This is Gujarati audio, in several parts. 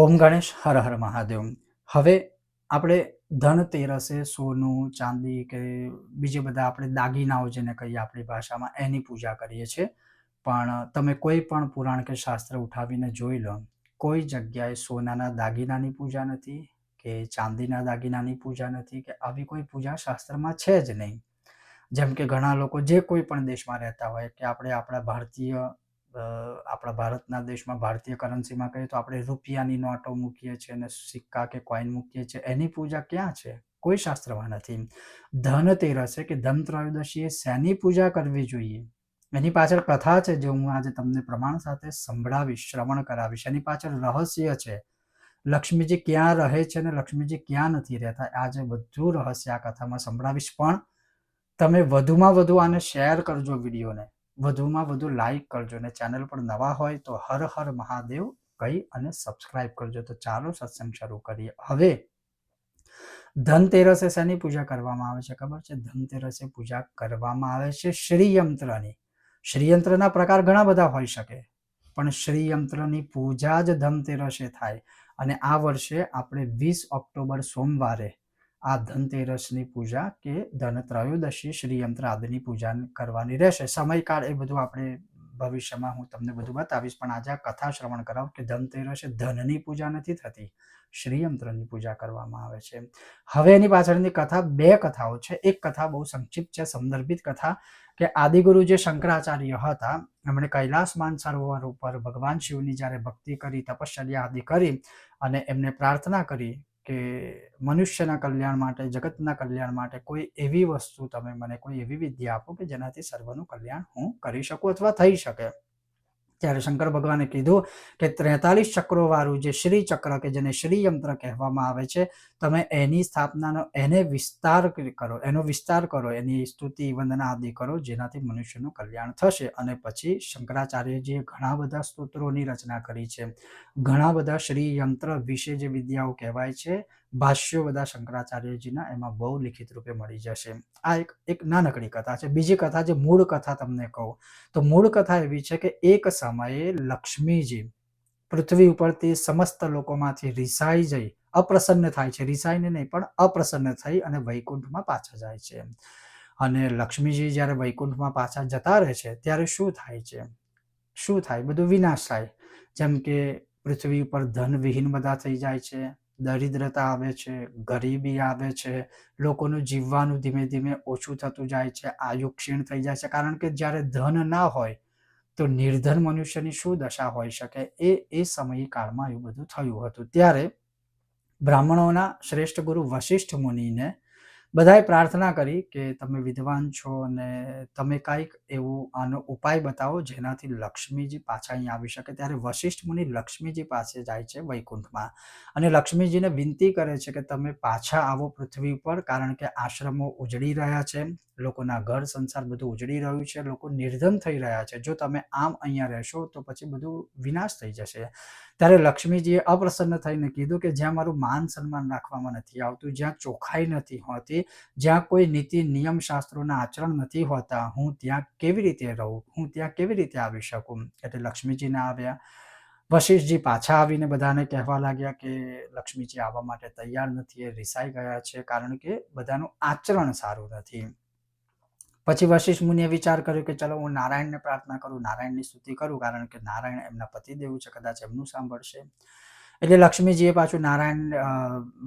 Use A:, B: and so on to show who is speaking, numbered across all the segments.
A: ઓમ ગણેશ, હર હર મહાદેવ. હવે આપણે ધનતેરસે સોનું, ચાંદી કે બીજે બધા આપણે દાગીનાઓ જેને કહીએ આપણી ભાષામાં, એની પૂજા કરીએ છીએ. પણ તમે કોઈ પણ પુરાણ કે શાસ્ત્ર ઉઠાવીને જોઈ લો. કોઈ જગ્યાએ સોનાના દાગીનાની પૂજા નથી, કે ચાંદીના દાગીનાની પૂજા નથી, કે આવી કોઈ પૂજા શાસ્ત્રમાં છે જ નહીં. જેમ કે ઘણા લોકો જે કોઈ પણ દેશમાં રહેતા હોય, કે આપણે આપણા ભારતીય આપણા ભારતના દેશમાં ભારતીય કરન્સીમાં કહીએ તો આપણે રૂપિયાની નોટો મૂકીએ છીએ અને સિક્કા કે કોઈન મૂકીએ છીએ. એની પૂજા ક્યાં છે? કોઈ શાસ્ત્રમાં નથી. ધનતેરસે કે ધન ત્રયોદશીએ શેની પૂજા કરવી જોઈએ? એની પાછળ કથા છે જે હું આજે તમને પ્રમાણ સાથે સંભળાવીશ, શ્રવણ કરાવીશ. એની પાછળ રહસ્ય છે. લક્ષ્મીજી ક્યાં રહે છે અને લક્ષ્મીજી ક્યાં નથી રહેતા? આજે બધું રહસ્ય આ કથામાં સંભળાવીશ. પણ તમે વધુમાં વધુ આને શેર કરજો વિડીયોને. વધુમાં વધુ લાઈક કરજો અને ચેનલ પર નવા હોય તો હર હર મહાદેવ કહી અને સબસ્ક્રાઇબ કરજો. તો ચાલો સત્સંગ શરૂ કરીએ. હવે ધનતેરસે શેની પૂજા કરવામાં આવે છે ખબર છે? ધનતેરસે પૂજા કરવામાં આવે છે શ્રીયંત્રની. શ્રીયંત્રના પ્રકાર ઘણા બધા હોઈ શકે, પણ શ્રીયંત્રની પૂજા જ ધનતેરસે થાય. અને આ વર્ષે આપણે વીસ ઓક્ટોબર સોમવારે આ ધનતેરસની પૂજા કે ધન ત્રયોદશી શ્રીયંત્ર આદિની પૂજા કરવાની રહેશે. સમયકાળ એ બધું આપણે ભવિષ્યમાં હું તમને બધું બતાવીશ, પણ આજે આ કથા શ્રવણ કરાવું કે ધનતેરસે ધનની પૂજા નથી થતી, શ્રીયંત્રની પૂજા કરવામાં આવે છે. હવે એની પાછળની કથા બે કથાઓ છે. એક કથા બહુ સંક્ષિપ્ત છે, સંદર્ભિત કથા કે આદિગુરુ જે શંકરાચાર્ય હતા, એમણે કૈલાસ માન સરોવર ઉપર ભગવાન શિવની જ્યારે ભક્તિ કરી, તપશ્ચર્યા આદિ કરી અને એમને પ્રાર્થના કરી કે મનુષ્યના કલ્યાણ માટે, જગતના કલ્યાણ માટે કોઈ એવી વસ્તુ તમે મને કોઈ એવી વિદ્યા આપો કે જેનાથી સર્વનું કલ્યાણ હું કરી શકું અથવા થઈ શકે. ત્યારે શંકર ભગવાને કીધું કે ત્રેતાલીસ ચક્રો વાળું જે શ્રી ચક્ર કે જેને શ્રી યંત્ર કહેવામાં આવે છે, તમે એની સ્થાપનાનો, એને વિસ્તાર કરો, એનો વિસ્તાર કરો, એની સ્તુતિ, વંદના આદિ કરો, જેનાથી મનુષ્યનું કલ્યાણ થશે. અને પછી શંકરાચાર્યજીએ ઘણા બધા સ્તોત્રોની રચના કરી છે. ઘણા બધા શ્રી યંત્ર વિશે જે વિદ્યાઓ કહેવાય છે ભાષ્યો બધા શંકરાચાર્યજીના એમાં બહુ લિખિત રૂપે મળી જશે. આ એક એક નાનકડી કથા છે. બીજી કથા જે મૂળ કથા તમને કહું, તો મૂળ કથા એવી છે કે એક સમયે લક્ષ્મીજી પૃથ્વી ઉપરથી સમસ્ત લોકોમાંથી રિસાઈ જઈ અપ્રસન્ન થાય છે. રિસાઈને નહીં, પણ અપ્રસન્ન થઈ અને વૈકુંઠમાં પાછા જાય છે. અને લક્ષ્મીજી જ્યારે વૈકુંઠમાં પાછા જતા રહે છે, ત્યારે શું થાય છે? શું થાય? બધું વિનાશ થાય. જેમ કે પૃથ્વી ઉપર ધન વિહીન બધા થઈ જાય છે. દરિદ્રતા આવે છે, ગરીબી આવે છે, લોકોનું જીવવાનું ધીમે ધીમે ઓછું થતું જાય છે, આયુ ક્ષીણ થઈ જાય છે. કારણ કે જ્યારે ધન ના હોય, તો નિર્ધન મનુષ્યની શું દશા હોઈ શકે? એ એ સમય કાળમાં એવું બધું થયું હતું. ત્યારે બ્રાહ્મણોના શ્રેષ્ઠ ગુરુ વશિષ્ઠ મુનિને બધાએ પ્રાર્થના કરી કે તમે વિદ્વાન છો અને તમે કાંઈક એવો આનો ઉપાય બતાવો જેનાથી લક્ષ્મીજી પાછા અહીં આવી શકે. ત્યારે વશિષ્ઠ મુનિ લક્ષ્મીજી પાસે જાય છે વૈકુંઠમાં અને લક્ષ્મીજીને વિનંતી કરે છે કે તમે પાછા આવો પૃથ્વી પર કારણ કે આશ્રમો ઉજળી રહ્યા છે, લોકોના ઘર સંસાર બધું ઉજળી રહ્યું છે, લોકો નિર્ધન થઈ રહ્યા છે. જો તમે આમ અહીંયા રહેશો તો પછી બધું વિનાશ થઈ જશે. ત્યારે લક્ષ્મીજીએ અપ્રસન્ન થઈને કીધું કે જ્યાં મારું માન સન્માન રાખવામાં નથી આવતું, જ્યાં ચોખ્ખાઈ નથી હોતી જ્યાં કોઈ નીતિ, નિયમ શાસ્ત્રોના આચરણ નથી હોતા, હું ત્યાં કેવી રીતે રહું? હું ત્યાં કેવી રીતે આવી શકું? એટલે લક્ષ્મીજીને આવ્યા. વશિષ્ઠજી પાછા આવીને બધાને કહેવા લાગ્યા કે લક્ષ્મીજી આવવા માટે તૈયાર નથી, એ રિસાઈ ગયા છે કારણ કે બધાનું આચરણ સારું નથી. પછી વશિષ્ઠ મુનિએ વિચાર કર્યો કે ચલો હું નારાયણને પ્રાર્થના કરું, નારાયણની સ્તુતિ કરું કારણ કે નારાયણ એમના પતિદેવ છે, કદાચ એમનું સાંભળશે. એટલે લક્ષ્મીજીએ પાછું નારાયણ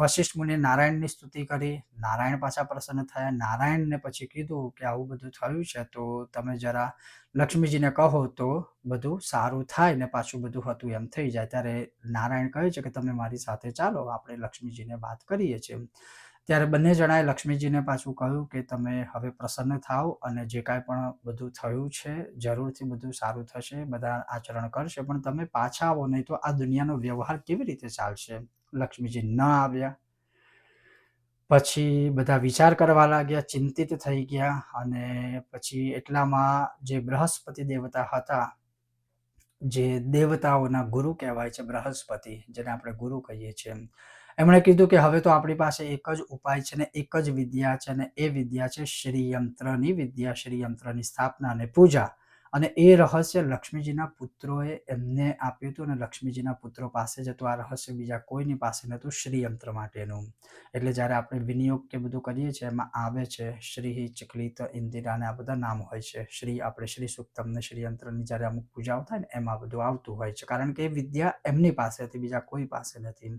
A: વશિષ્ઠ મુનિએ નારાયણની સ્તુતિ કરી. નારાયણ પાછા પ્રસન્ન થયા. નારાયણને પછી કીધું કે આવું બધું થયું છે, તો તમે જરા લક્ષ્મીજીને કહો તો બધું સારું થાય ને પાછું બધું હતું એમ થઈ જાય. ત્યારે નારાયણ કહે છે કે, તમે મારી સાથે ચાલો, આપણે લક્ષ્મીજીને વાત કરીએ છીએ. ત્યારે બંને જણાએ લક્ષ્મીજીને પાછું કહ્યું કે તમે હવે પ્રસન્ન થાઓ અને જે કાંઈ પણ બધું થયું છે, જરૂરથી બધું સારું થશે, બધા આચરણ કરશે, પણ તમે પાછા આવો, નહીં તો આ દુનિયાનો વ્યવહાર કેવી રીતે ચાલશે? લક્ષ્મીજી ન આવ્યા. પછી બધા વિચાર કરવા લાગ્યા, ચિંતિત થઈ ગયા અને પછી એટલામાં જે બૃહસ્પતિ દેવતા હતા, જે દેવતાઓના ગુરુ કહેવાય છે, બૃહસ્પતિ, જેને આપણે ગુરુ કહીએ છીએ એમણે કીધું કે હવે તો આપણી પાસે એક જ ઉપાય છે ને એક જ વિદ્યા છે ને એ વિદ્યા છે શ્રીયંત્રની વિદ્યા, શ્રીયંત્રની સ્થાપના અને પૂજા. અને એ રહસ્ય લક્ષ્મીજીના પુત્રોએ એમને આપ્યું હતું અને લક્ષ્મીજીના પુત્રો પાસે જ હતું આ રહસ્ય બીજા કોઈની પાસે નહોતું, શ્રીયંત્ર માટેનું. એટલે જ્યારે આપણે વિનિયોગ કે બધું કરીએ છીએ, એમાં આવે છે, શ્રી, ચકલિત, ઇન્દિરા અને આ બધા નામ હોય છે. શ્રી આપણે શ્રી સુક્તમને શ્રીયંત્રની જ્યારે અમુક પૂજાઓ થાય ને, એમાં બધું આવતું હોય છે. કારણ કે એ વિદ્યા એમની પાસે હતી, બીજા કોઈ પાસે નથી.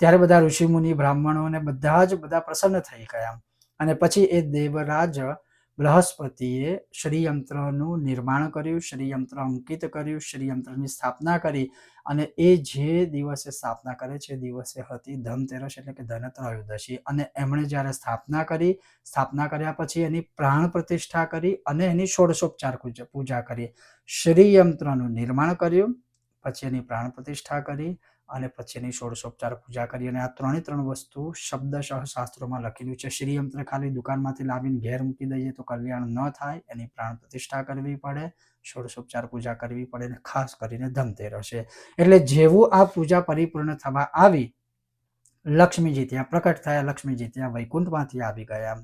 A: ત્યારે બધા ઋષિમુનિ બ્રાહ્મણો અને બધા જ બધા પ્રસન્ન થઈ ગયા. અને પછી એ દેવરાજ બૃહસ્પતિએ શ્રીયંત્રનું નિર્માણ કર્યું, શ્રીયંત્ર અંકિત કર્યું, શ્રીયંત્રની સ્થાપના કરી અને એ જે દિવસે સ્થાપના કરે છે દિવસે હતી ધનતેરસ એટલે કે ધનત્રયોદશી. અને એમણે જ્યારે સ્થાપના કરી, સ્થાપના કર્યા પછી એની પ્રાણ પ્રતિષ્ઠા કરી અને એની ષોડશોપચાર પૂજા કરી. શ્રીયંત્રનું નિર્માણ કર્યું પછી એની પ્રાણ પ્રતિષ્ઠા કરી અને પછી એની ષોડશોપચાર પૂજા કરી અને આ ત્રણે ત્રણ વસ્તુ શબ્દશઃ શાસ્ત્રોમાં લખેલું છે. શ્રીયંત્ર ખાલી દુકાનમાંથી લાવીને ઘેર મૂકી દઈએ તો કલ્યાણ ન થાય, એની પ્રાણ પ્રતિષ્ઠા કરવી પડે, ષોડશોપચાર પૂજા કરવી પડે અને ખાસ કરીને ધનતેરસે એટલે જેવું આ પૂજા પરિપૂર્ણ થવા આવી, લક્ષ્મીજી ત્યાં પ્રકટ થયા, લક્ષ્મીજી ત્યાં વૈકુંઠમાંથી આવી ગયા.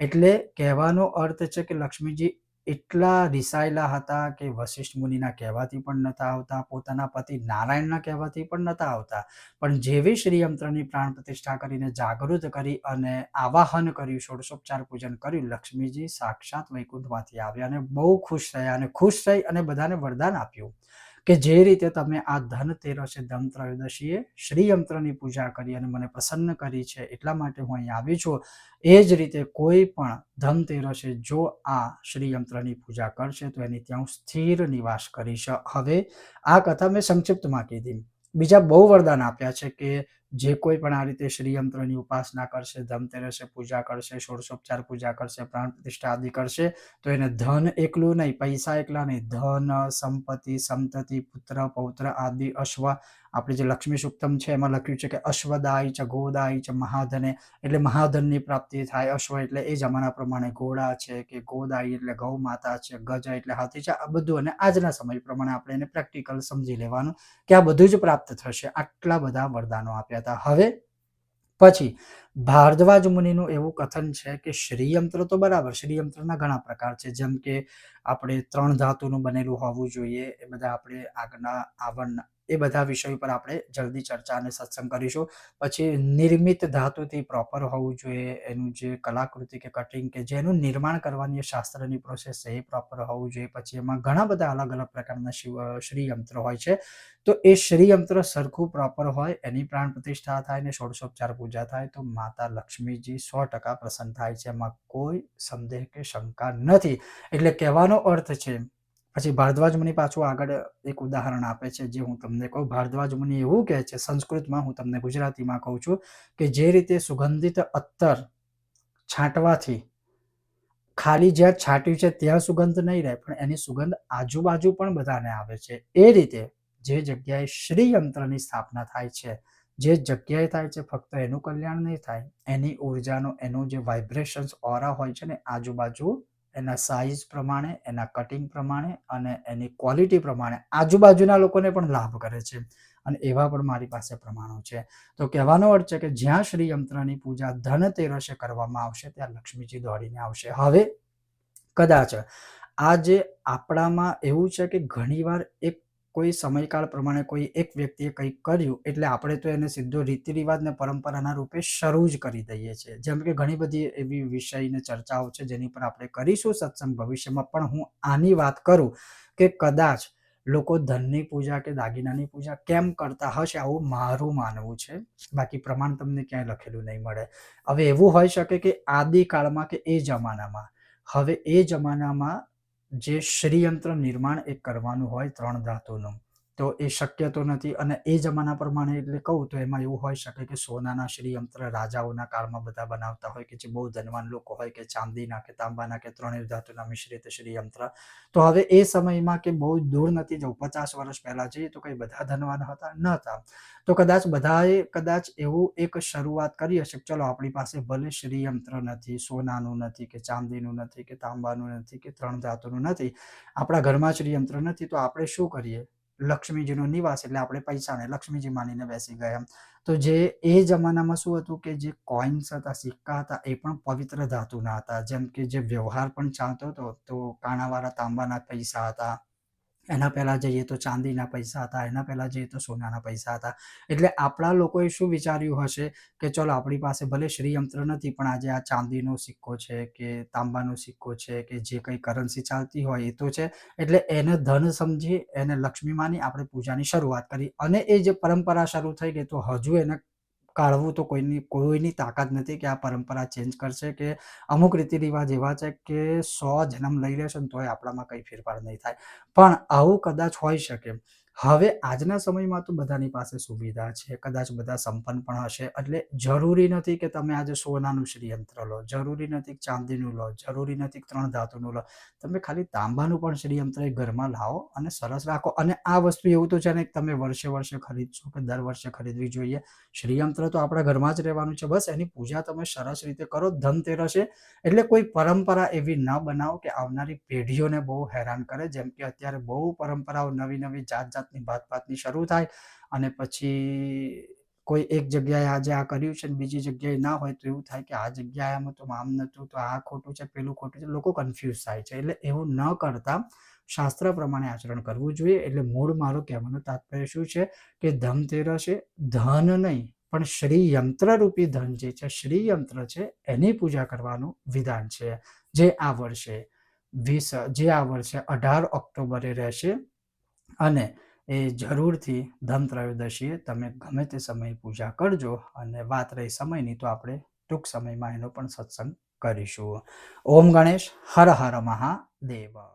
A: એટલે કહેવાનો અર્થ છે કે લક્ષ્મીજી એટલા રિસાયેલા હતા કે વશિષ્ઠ મુનિના કહેવાથી પણ નતા આવતા, પોતાના પતિ નારાયણના કહેવાથી પણ નતા આવતા. પણ જેવી શ્રીયંત્રની પ્રાણ પ્રતિષ્ઠા કરીને જાગૃત કરી અને આવાહન કર્યું, ષોડશોપચાર પૂજન કર્યું, લક્ષ્મીજી સાક્ષાત વૈકુંઠમાંથી આવ્યા અને બહુ ખુશ થયા અને ખુશ થઈ અને બધાને વરદાન આપ્યું. કે જે રીતે તમે આ ધનતેરસે ધન ત્રયોદશીએ શ્રીયંત્રની પૂજા કરી અને મને પ્રસન્ન કરી છે, એટલા માટે હું અહીં આવી છું. એ જ રીતે કોઈ પણ ધનતેરસે જો આ શ્રીયંત્રની પૂજા કરશે, તો એની ત્યાં હું સ્થિર નિવાસ કરીશ. હવે આ કથા મેં સંક્ષિપ્તમાં કીધી. બીજા બહુ વરદાન આપ્યા છે કે જે કોઈ પણ આ રીતે શ્રીયંત્રની ઉપાસના કરશે ધનતેરસે પૂજા કરશે, ષોડશોપચાર પૂજા કરશે, પ્રાણ પ્રતિષ્ઠા આદિ કરશે, તો એને ધન એકલું નહીં, પૈસા એકલા નહીં. ધન, સંપત્તિ, સંતતિ, પુત્ર, પૌત્ર, આદિ, અશ્વ. આપણે જે લક્ષ્મી સુક્તમ છે એમાં લખ્યું છે કે અશ્વદાય છે ગોદાય ચ, મહાધને. એટલે મહાધનની પ્રાપ્તિ થાય અશ્વ એટલે એ જમાના પ્રમાણે ઘોડા છે કે ગોદાઈ એટલે ગૌ માતા છે, ગજ એટલે હાથી છે. આ બધું અને આજના સમય પ્રમાણે આપણે એને પ્રેક્ટિકલ સમજી લેવાનું કે આ બધું જ પ્રાપ્ત થશે. આટલા બધા વરદાનો આપ્યા હતા હવે પછી ભારદ્વાજ મુનિનું એવું કથન છે કે શ્રીયંત્ર તો બરાબર, શ્રીયંત્રના ઘણા પ્રકાર છે. જેમ કે આપણે ત્રણ ધાતુનું બનેલું હોવું જોઈએ, એ બધા આપણે આગળના આવરણ એ બધા વિષયો પર આપણે જલ્દી ચર્ચા અને સત્સંગ કરીશું. પછી નિર્મિત ધાતુથી પ્રોપર હોવું જોઈએ, એનું જે કલાકૃતિ કે કટિંગ કે જેનું નિર્માણ કરવાની શાસ્ત્રની પ્રોસેસ છે, એ પ્રોપર હોવું જોઈએ. પછી એમાં ઘણા બધા અલગ અલગ પ્રકારના શિવ, શ્રીયંત્ર હોય છે. તો એ શ્રીયંત્ર સરખું પ્રોપર હોય, એની પ્રાણ પ્રતિષ્ઠા થાય ને ષોડશોપચાર પૂજા થાય, તો માતા લક્ષ્મીજી સો ટકા પ્રસન્ન થાય છે. એમાં કોઈ સંદેહ કે શંકા નથી. એટલે કહેવાનો અર્થ છે પછી ભારદ્વાજ મુનિ પાછું આગળ એક ઉદાહરણ આપે છે જે હું તમને કહું. ભારદ્વાજ મુનિ એવું કહે છે, સંસ્કૃતમાં હું તમને ગુજરાતીમાં કહું છું કે જે રીતે સુગંધિત અત્તર છાંટવાથી ખાલી જ્યાં છાંટ્યું છે ત્યાં સુગંધ નહીં રહે, પણ એની સુગંધ આજુબાજુ પણ બધાને આવે છે. એ રીતે જે જગ્યાએ શ્રીયંત્રની સ્થાપના થાય છે, જે જગ્યાએ થાય છે ફક્ત એનું કલ્યાણ નહીં થાય, એની ઉર્જાનો, એનું જે વાઇબ્રેશન્સ ઓરા હોય છે ને આજુબાજુ એના સાઇઝ પ્રમાણે, એના કટિંગ પ્રમાણે અને એની ક્વોલિટી પ્રમાણે આજુબાજુના લોકોને પણ લાભ કરે છે. અને એવા પણ મારી પાસે પ્રમાણો છે. તો કહેવાનો અર્થ છે કે જ્યાં શ્રીયંત્રની પૂજા ધનતેરસે કરવામાં આવશે, ત્યાં લક્ષ્મીજી દોડીને આવશે. હવે કદાચ આજે આપણામાં એવું છે કે ઘણીવાર એક કોઈ સમયકાળ પ્રમાણે કોઈ એક વ્યક્તિએ કંઈક કર્યું, એટલે આપણે તો એને સીધો રીતિ રિવાજ ને પરંપરાના રૂપે શરૂ જ કરી દઈએ છીએ. જેમ કે ઘણી બધી એવી વિષયને ચર્ચાઓ છે, જેની પર આપણે કરીશું સત્સંગ ભવિષ્યમાં. પણ હું આની વાત કરું કે કદાચ લોકો ધનની પૂજા કે દાગીનાની પૂજા કેમ કરતા હશે, આવું મારું માનવું છે. બાકી પ્રમાણ તમને ક્યાંય લખેલું નહીં મળે. હવે એવું હોઈ શકે કે આદિકાળમાં કે એ જમાનામાં. હવે એ જમાનામાં જે શ્રીયંત્ર નિર્માણ એક કરવાનું હોય ત્રણ ધાતુનું. તો એ શક્ય તો નથી. અને એ જમાના પ્રમાણે એટલે કહું તો એમાં એવું હોઈ શકે કે સોનાના શ્રીયંત્ર રાજાઓના કાળમાં બધા બનાવતા હોય કે જે બહુ ધનવાન લોકો હોય કે ચાંદીના કે તાંબાના કે ત્રણેય ધાતુના મિશ્રિત શ્રીયંત્ર. તો હવે એ સમયમાં કે બહુ દૂર નથી જવું. પચાસ વર્ષ પહેલા જઈએ તો કઈ બધા ધનવાન હતા, ન હતા. તો કદાચ બધાએ કદાચ એવું એક શરૂઆત કરી હશે ચલો આપણી પાસે ભલે શ્રીયંત્ર નથી, સોનાનું નથી કે ચાંદીનું નથી કે તાંબાનું નથી કે ત્રણ ધાતુનું નથી. આપણા ઘરમાં શ્રીયંત્ર નથી તો આપણે શું કરીએ? લક્ષ્મીજીનો નિવાસ એટલે આપણે પૈસાને લક્ષ્મીજી માનીને બેસી ગયા તો જે એ જમાનામાં શું હતું કે જે કોઈન્સ હતા, સિક્કા હતા, એ પણ પવિત્ર ધાતુના હતા. જેમ કે જે વ્યવહાર પણ ચાલતો હતો, તો કાણાવાળા તાંબાના પૈસા હતા એના પહેલાં જઈએ તો ચાંદીના પૈસા હતા, એના પહેલાં જઈએ તો સોનાના પૈસા હતા. એટલે આપણા લોકોએ શું વિચાર્યું હશે કે ચલો આપણી પાસે ભલે શ્રીયંત્ર નથી, પણ આજે આ ચાંદીનો સિક્કો છે કે તાંબાનો સિક્કો છે કે જે કંઈ કરન્સી ચાલતી હોય એ તો છે. એટલે એને ધન સમજી, એને લક્ષ્મી માની આપણે પૂજાની શરૂઆત કરી. અને એ જે પરંપરા શરૂ થઈ ગઈ, તો હજુ એને કાઢવું તો કોઈની કોઈની તાકાત નથી કે આ પરંપરા ચેન્જ કરશે કે અમુક રીતિ રિવાજ એવા છે કે સો જન્મ લઈ લેશે ને તોય આપણામાં કંઈ ફેરફાર નહીં થાય. પણ આવું કદાચ હોઈ શકે. હવે આજના સમયમાં તો બધાની પાસે સુવિધા છે, કદાચ બધા સંપન્ન પણ હશે. એટલે જરૂરી નથી કે તમે આજે સોનાનું શ્રીયંત્ર લો, જરૂરી નથી ચાંદીનું લો, જરૂરી નથી ત્રણ ધાતુનું લો. તમે ખાલી તાંબાનું પણ શ્રીયંત્ર એ ઘરમાં લાવો અને સરસ રાખો. અને આ વસ્તુ એવું તો છે ને તમે વર્ષે વર્ષે ખરીદશો કે દર વર્ષે ખરીદવી જોઈએ. શ્રીયંત્ર તો આપણા ઘરમાં જ રહેવાનું છે. બસ એની પૂજા તમે સરસ રીતે કરો ધનતેરસે એટલે કોઈ પરંપરા એવી ન બનાવો કે આવનારી પેઢીઓને બહુ હેરાન કરે. જેમ કે અત્યારે બહુ પરંપરાઓ નવી નવી જાત જાત જાતની ભાત ભાતની શરૂ થાય અને પછી કોઈ એક જગ્યાએ આજે આ કર્યું છે બીજી જગ્યાએ ના હોય તો એવું થાય કે આ જગ્યાએ આમ આમ નહોતું, તો આ ખોટું છે, પેલું ખોટું છે. લોકો કન્ફ્યુઝ થાય છે. એટલે એવું ન કરતા શાસ્ત્ર પ્રમાણે આચરણ કરવું જોઈએ. એટલે મૂળ મારો કહેવાનો તાત્પર્ય શું છે કે ધનતેરસે ધન નહીં, પણ શ્રી યંત્ર રૂપી ધન જે છે શ્રી યંત્ર છે, એની પૂજા કરવાનું વિધાન છે. જે આ વર્ષે વીસ, જે આ વર્ષે અઢાર ઓક્ટોબરે રહેશે અને એ જરૂરથી ધન ત્રયોદશીએ તમે ગમે તે સમયે પૂજા કરજો અને વાત રહી સમયની, તો આપણે ટૂંક સમયમાં એનો પણ સત્સંગ કરીશું. ઓમ ગણેશ, હર હર મહાદેવ.